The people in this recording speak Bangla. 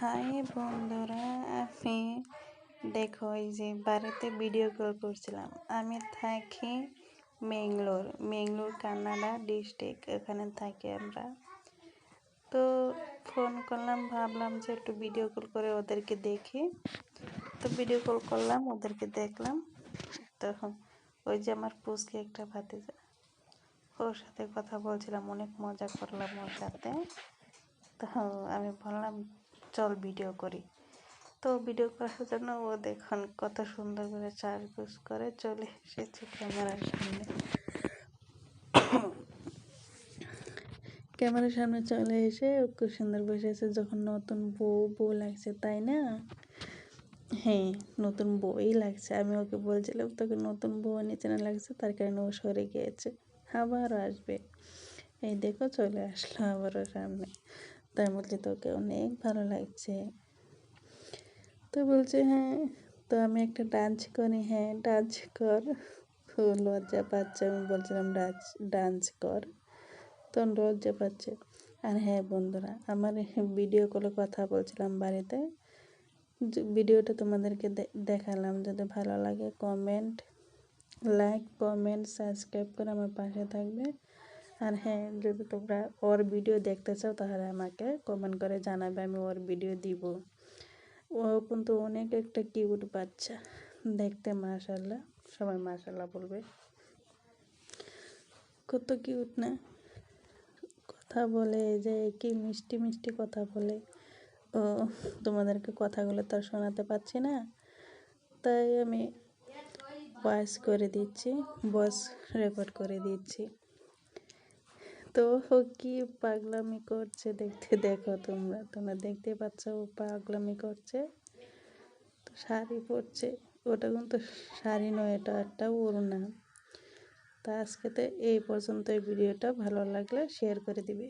হাই বন্ধুরা আমি দেখো এই যে বাড়িতে ভিডিও কল করছিলাম। আমি থাকি মেঙ্গলোর মেঙ্গলোর কানাডা ডিস্ট্রিক্ট এখানে থাকি আমরা। তো ফোন করলাম, ভাবলাম যে একটু ভিডিও কল করে ওদেরকে দেখি। তো ভিডিও কল করলাম, ওদেরকে দেখলাম। তখন ওই যে আমার পুষকে একটা ভাতিজা, ওর সাথে কথা বলছিলাম, অনেক মজা করলাম ওর সাথে। তো আমি বললাম চল ভিডিও করি। তো ভিডিও করার জন্য ও দেখুন কত সুন্দর করে চারগুজ করে চলে এসেছে ক্যামেরার সামনে। ক্যামেরার সামনে চলে এসে খুব সুন্দর বসে আছে। যখন নতুন বউ বউ লাগছে, তাই না? হ্যাঁ নতুন বউই লাগছে। আমি ওকে বলছিলাম, তোকে নতুন বউ নিচে না লাগছে? তার কারণে ও সরে গিয়েছে। আবারও আসবে। এই দেখো চলে আসলো আবারও সামনে। তাই বলছি, তোকে অনেক ভালো লাগছে। তো বলছে হ্যাঁ তো আমি একটা ডান্স করি হ্যাঁ ডান্স কর। লজ্জা পাচ্ছে, আমি বলছিলাম ডান্স ডান্স কর। তখন লজ্জা পাচ্ছে। আর হ্যাঁ বন্ধুরা, আমার ভিডিও কলে কথা বলছিলাম বাড়িতে। ভিডিওটা তোমাদেরকে দেখালাম, যদি ভালো লাগে কমেন্ট লাইক কমেন্ট সাবস্ক্রাইব করে আমার পাশে থাকবে। আর হ্যাঁ যদি তোমরা ওর ভিডিও দেখতে চাও, তাহলে আমাকে কমেন্ট করে জানাবে, আমি ওর ভিডিও দিব। ও কিন্তু অনেক একটা কিউট বাচ্চা। দেখতে মাশাল্লাহ সবাই মাশাল্লাহ বলবে। কত কিউট না? কথা বলে যে কি মিষ্টি মিষ্টি কথা বলে। ও, তোমাদেরকে কথাগুলো তো শোনাতে পারছি না। তাই আমি ভয়েস করে দিচ্ছি ভয়েস রেকর্ড করে দিচ্ছি। তো ও কি পাগলামি করছে দেখতে দেখো তোমরা তোমরা দেখতে পাচ্ছ ও পাগলামি করছে। তো শাড়ি পরছে, ওটা কিন্তু শাড়ি নয়, এটা একটা ওড়না। তা আজকে তো এই পর্যন্ত এই ভিডিওটা ভালো লাগলে শেয়ার করে দিবে।